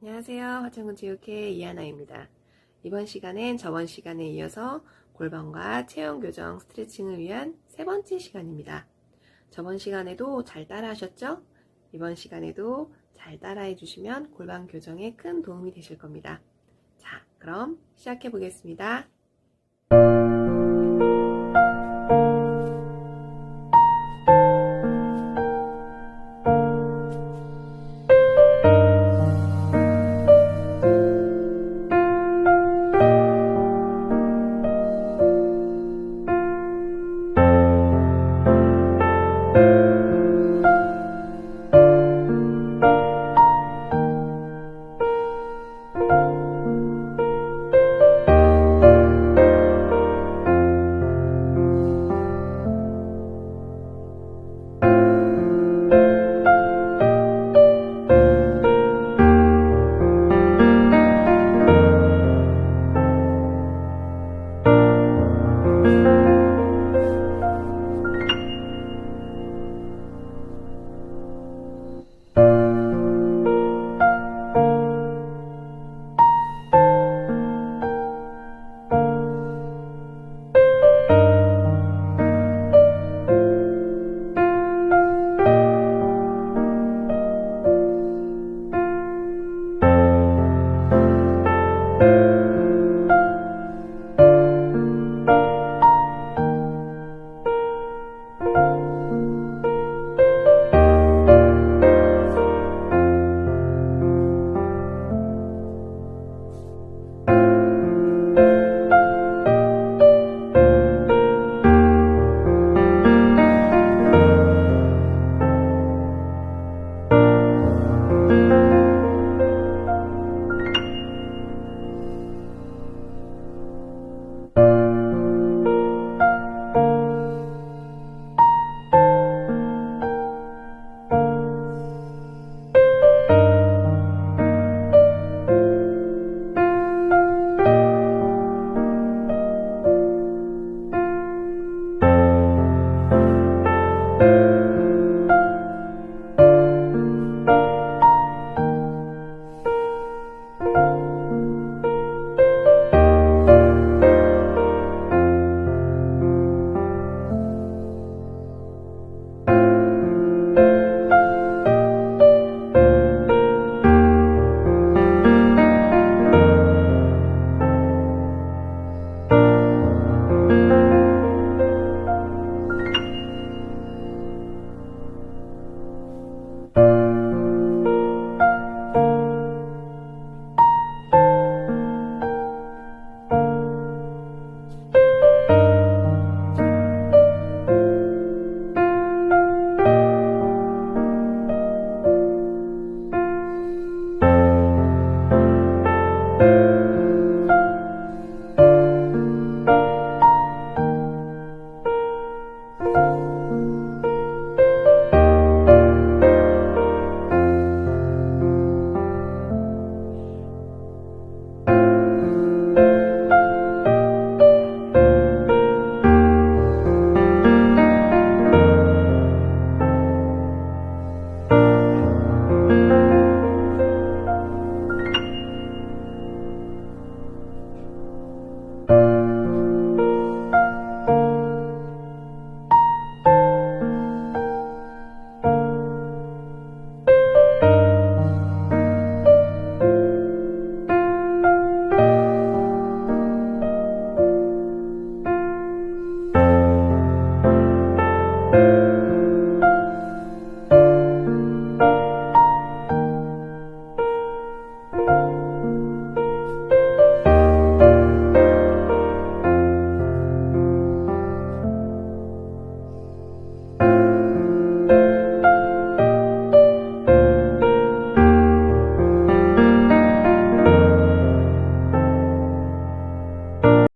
안녕하세요. 화천군 체육회 이하나입니다. 이번 시간엔 저번 시간에 이어서 골반과 체형 교정 스트레칭을 위한 세 번째 시간입니다. 저번 시간에도 잘 따라 하셨죠? 이번 시간에도 잘 따라해 주시면 골반 교정에 큰 도움이 되실 겁니다. 자, 그럼 시작해 보겠습니다. Música